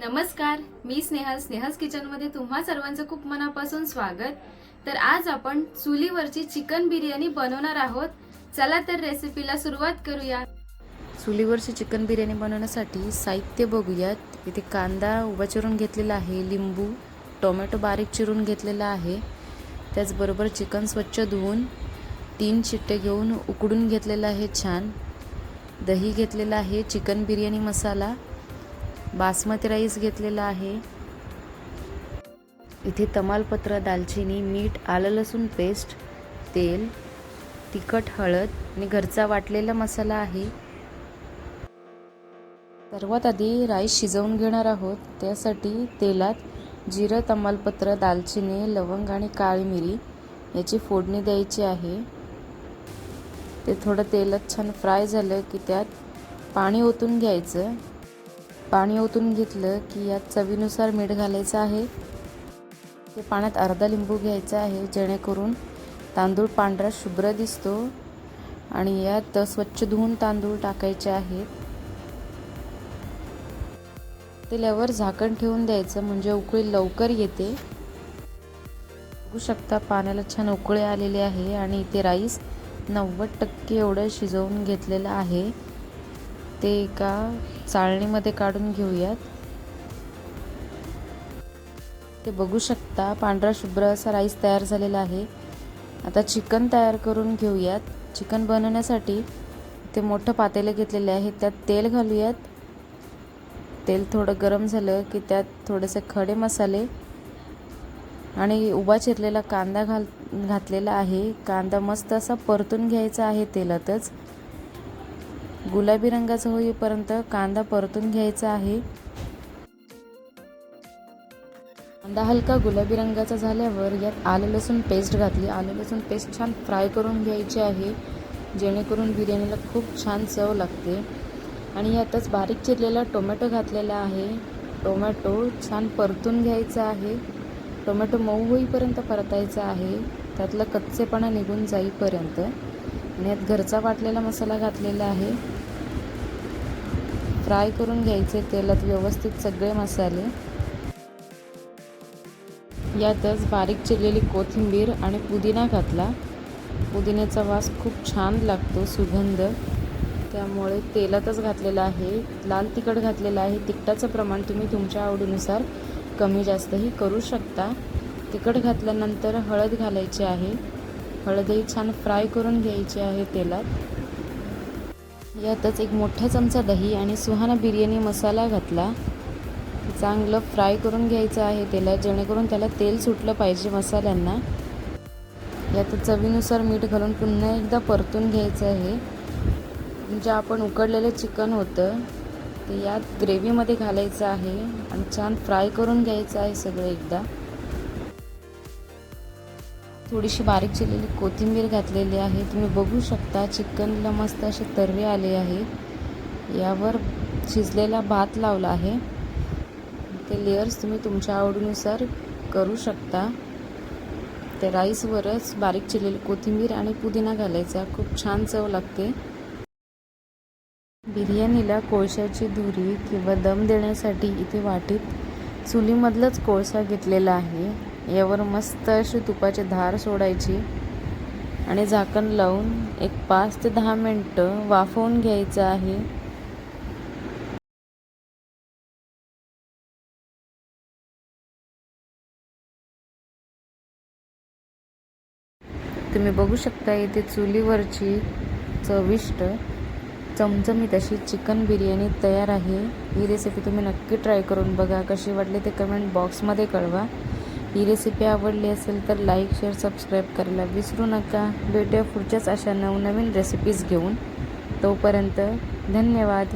नमस्कार मी स्नेहल स्नेहल्स किचनमध्ये तुम्हा सर्वांचं खूप मनापासून स्वागत. तर आज आपण चुलीवरची चिकन बिर्याणी बनवणार आहोत. चला तर रेसिपीला सुरुवात करूया. चुलीवरची चिकन बिर्याणी बनवण्यासाठी साहित्य बघूयात. इथे कांदा उभा चिरून घेतलेला आहे लिंबू टोमॅटो बारीक चिरून घेतलेला आहे. त्याचबरोबर चिकन स्वच्छ धुवून तीन चिट्टे घेऊन उकडून घेतलेलं आहे छान. दही घेतलेलं आहे चिकन बिर्याणी मसाला. बासमती राईस घेतलेला आहे. इथे तमालपत्र दालचिनी मीठ आलं लसूण पेस्ट तेल तिखट हळद आणि घरचा वाटलेला मसाला आहे. सर्वात आधी राईस शिजवून घेणार आहोत. त्यासाठी तेलात जिरं तमालपत्र दालचिनी लवंग आणि काळी मिरी याची फोडणी द्यायची आहे. ते थोडं तेलात छान फ्राय झालं की त्यात पाणी ओतून घ्यायचं. पाणी ओतून घेतलं की यात चवीनुसार मीठ घालायचं आहे. ते पाण्यात अर्धा लिंबू घ्यायचा आहे जेणेकरून तांदूळ पांढरा शुभ्र दिसतो आणि यात स्वच्छ धुवून तांदूळ टाकायचे आहेत. तेल्यावर झाकण ठेवून द्यायचं म्हणजे उकळी लवकर येते. बघू शकता पाण्याला छान उकळी आलेली आहे आणि इथे राईस नव्वद टक्के एवढं शिजवून घेतलेलं आहे. ते एका चाळणीमध्ये काढून घेऊयात. ते बघू शकता पांढरा शुभ्र असा राईस तयार झालेला आहे. आता चिकन तयार करून घेऊयात. चिकन बनवण्यासाठी ते मोठं पातेलं घेतलेले आहे. त्यात तेल घालूयात. तेल थोडं गरम झालं की त्यात थोडेसे खडे मसाले आणि उभा चिरलेला कांदा घाल घातलेला आहे. कांदा मस्त असा परतून घ्यायचा आहे तेलातच. गुलाबी रंगाचा होईपर्यंत कांदा परतून घ्यायचा आहे. कांदा हलका गुलाबी रंगाचा झाल्यावर यात आलं लसूण पेस्ट घातली. आलं लसूण पेस्ट छान फ्राय करून घ्यायची आहे जेणेकरून बिर्याणीला खूप छान चव लागते. आणि यातच बारीक चिरलेला टोमॅटो घातलेला आहे. टोमॅटो छान परतून घ्यायचा आहे. टोमॅटो मऊ होईपर्यंत परतायचा आहे. त्यातलं कच्चेपणा निघून जाईपर्यंत. आणि यात घरचा वाटलेला मसाला घातलेला आहे. फ्राय करून घ्यायचे तेलात व्यवस्थित सगळे मसाले. यातच बारीक चिरलेली कोथिंबीर आणि पुदिना घातला. पुदिन्याचा वास खूप छान लागतो सुगंध. त्यामुळे तेलातच घातलेला आहे. लाल तिखट घातलेलं आहे. तिखटाचं प्रमाण तुम्ही तुमच्या आवडीनुसार कमी जास्तही करू शकता. तिखट घातल्यानंतर हळद घालायची आहे. हळदही छान फ्राय करून घ्यायची आहे तेलात. यातच एक मोठा चमचा दही आणि सुहाना बिर्याणी मसाला घातला. चांगलं फ्राय करून घ्यायचं आहे तेलात जेणेकरून त्याला तेल सुटलं पाहिजे मसाल्यांना. यात चवीनुसार मीठ घालून पुन्हा एकदा परतून घ्यायचं आहे. जे आपण उकडलेलं चिकन होतं ते यात ग्रेव्हीमध्ये घालायचं आहे आणि छान फ्राय करून घ्यायचं आहे सगळं एकदा. थोडीशी बारीक चिरलेली कोथिंबीर घातलेली आहे. तुम्ही बघू शकता चिकनला मस्त असे तर्रे आले आहे. यावर शिजलेला भात लावला आहे. ते लेयर्स तुम्ही तुमच्या आवडीनुसार करू शकता. त्या राईसवरच बारीक चिरलेली कोथिंबीर आणि पुदिना घालायचा. खूप छान चव लागते. बिर्याणीला कोळशाची धुरी किंवा दम देण्यासाठी इथे वाटीत चुलीमधलंच कोळसा घेतलेला आहे. यावर मस्त अशी तुपाची धार सोडायची आणि झाकण लावून एक पाच ते दहा मिनटं वाफवून घ्यायचं आहे. तुम्ही बघू शकता इथे चुलीवरची चविष्ट चमचमीत अशी चिकन बिर्याणी तयार आहे. ही रेसिपी तुम्ही नक्की ट्राय करून बघा. कशी वाटली ते कमेंट बॉक्समध्ये कळवा. ही रेसिपी आवडली असेल तर लाईक शेअर सबस्क्राईब करायला विसरू नका. भेटूया पुढच्याच अशा नवनवीन रेसिपीज घेऊन. तोपर्यंत धन्यवाद.